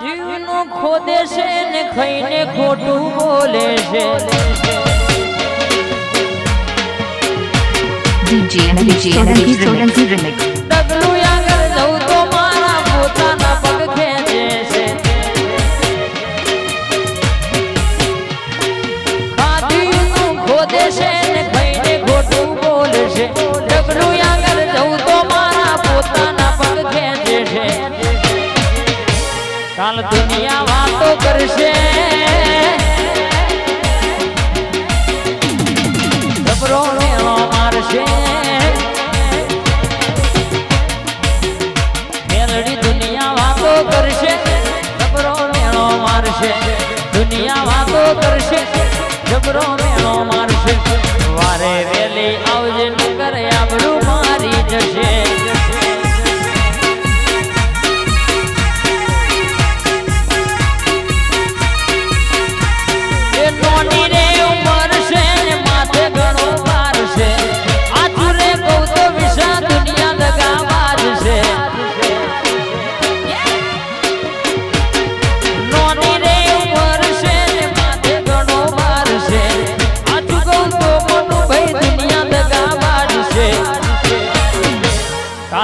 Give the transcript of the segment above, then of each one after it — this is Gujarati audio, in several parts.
જીવનો ખોદે છે ને ખાઈને ખોટું બોલે છે DJ Navij Solanki Solanki Remix.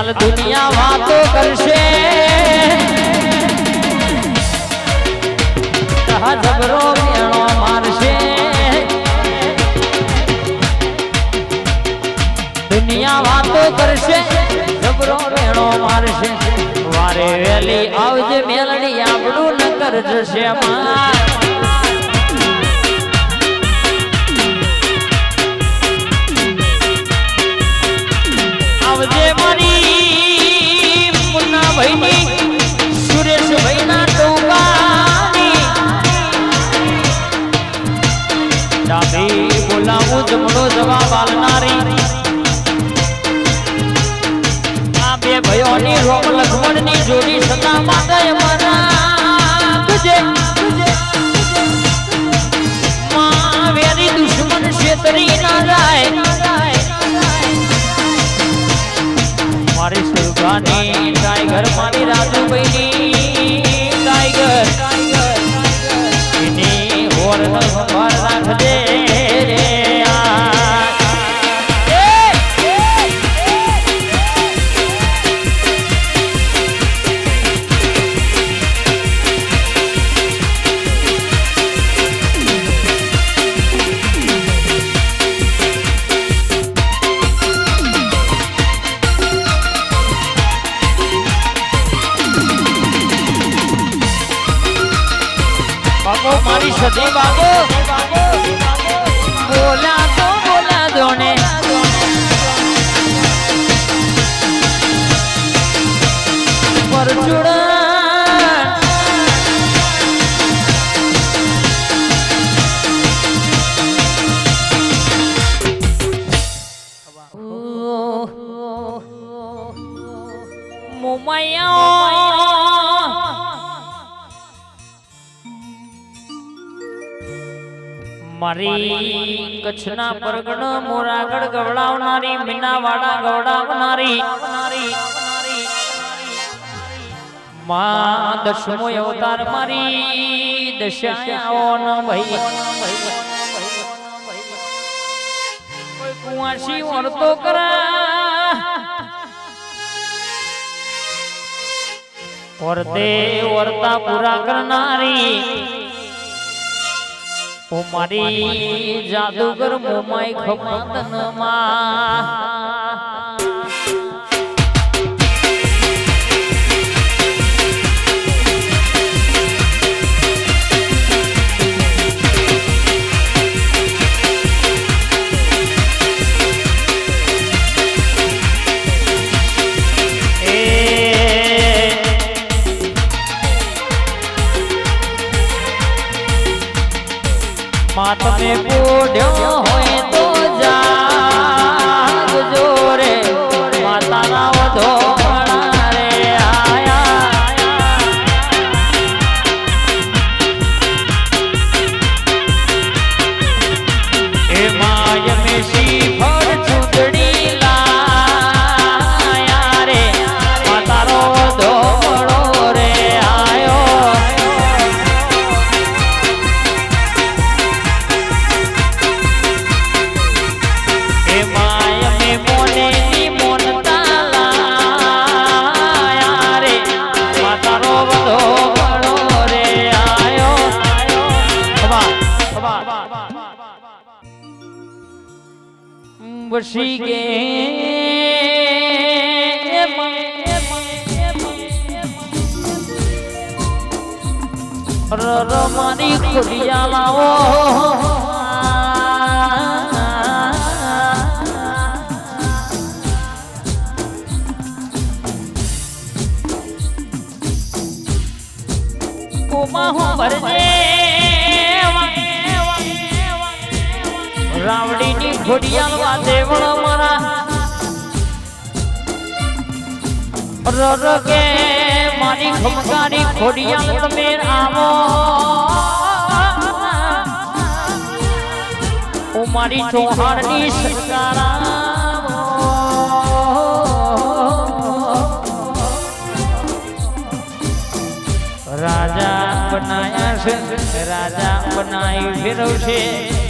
કાલ દુનિયા વાતો કરશે. જબરો મેણો મારશે. દુનિયા વાતો કરશે જબરો મેળો મારશે. વારે વેલી આવજે મેલડી આપણું નકર જશે માં આવજે મારી જમણો જવાબ આલનારી બાબો મારી સદી બાબો બોલા તો બોલા દોને પરચુડા મારી કચ્છના પરગણ મોરાગઢ ગવડાવનારી, મીનાવાડા ગવડાવનારી. માં દશમો અવતાર મારી દશાઓનો ભાઈ. કુંવાસી વર્તો કરા. વર્તે વર્તા પૂરા કરનારી. ઓ મારી જાદુગર મોમાઈ ખપતન વસી ગે મારી ખુડિયા લાવો રાવડીની ખોડિયાલ વાતે વળ મારા રર કે મારી ખમકારી ઘોડિયાલ તમે આવો. ઓ મારી ચોહાણની સરકારા રાજા બનાયા છે, રાજા બનાવી ફેરવશે.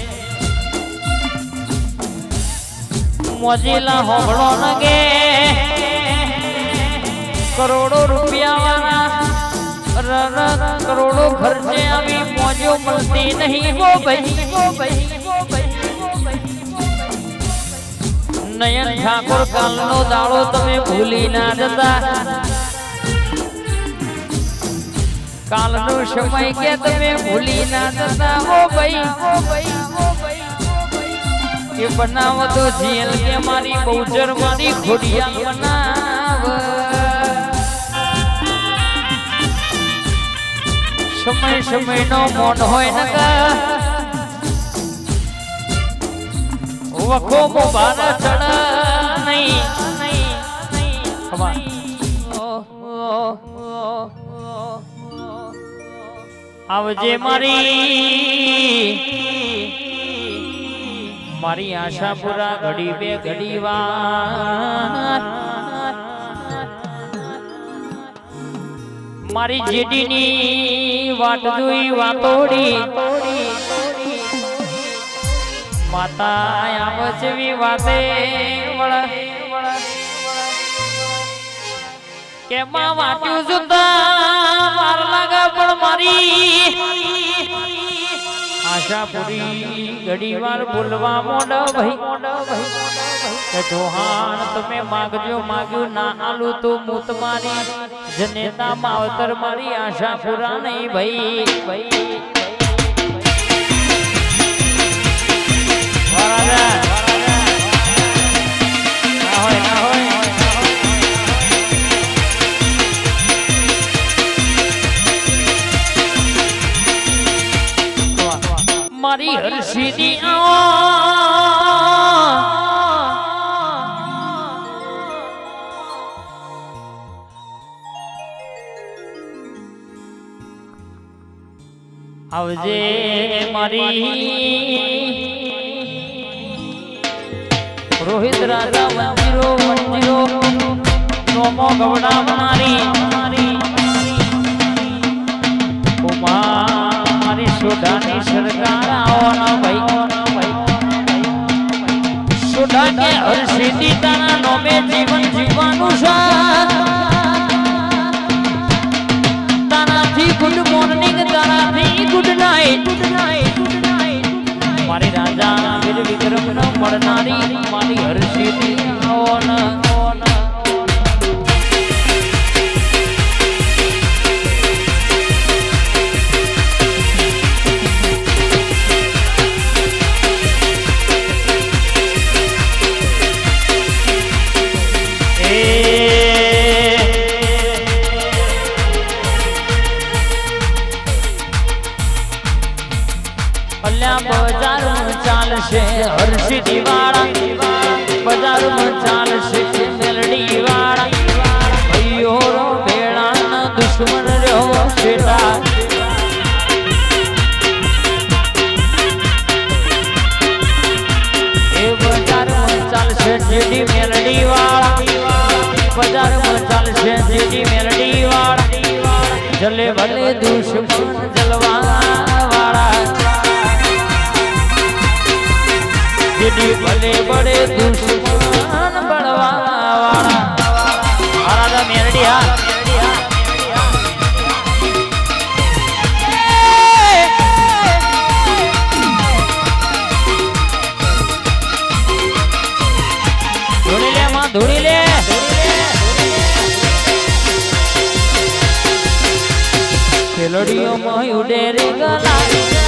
મોજીલા હોભળો નગે. કરોડો રૂપિયા કરોડો ખર્ચે આવી મોજો મળતી નહીં હો ભાઈ. હો ભાઈ નયન ઠાકોર કાલનો દાડો તમે ભૂલી ના જતા. કાલનો સમય કે તમે ભૂલી ના જતા હો ભાઈ હો ભાઈ હો ભાઈ. એ બનાવ તો જેલ કે મારી બહુચર મારી ખોડિયા બનાવ સમય સમય નો મોન હોય ન વખો મોબાર ચડા નહીં. આવજે મારી મારી આશા પૂરા ઘડી બે ઘડી વાર મારી જેડીની વાત જોઈ વાતોડી. માતા આવજવી વાતે કેમાં વાટ્યું જુદા માર લાગા પણ મારી આશા પૂરી ઘડી વાર બોલવા મોડ ભાઈ કે જોહાણ, તમે માગજો, માગ્યું, ના આલુ તો મૂત મારી. જનેતા માવતર મારી આશા પુરાણી ભાઈ ભાઈ. મારી હર્ષિદી આવજે મારી રોહિત રાજા મંદિરો મંદિરો નોમો ગવડા મારી સોડાની સરકાર આવો ના ભાઈ સોડા તારા નોમે જીવન જીવવાનું છે. ચાલશે હર્ષિદી વાળા બજારમાં ચાલશે મેલડી વાળા. ભાઈઓ ભેળાના દુશ્મન રહ્યો શેઠા એ બજારમાં ચાલશે જેડી મેલડી વાળા. બજારમાં ચાલશે જેડી મેલડી જલે ભલે દુશ્મન જલવા ની ભલે બડે દુશ્મન બળવા વાળા આરાધા મેરડી હા ખેલડીઓ મયુડે રે ગલા.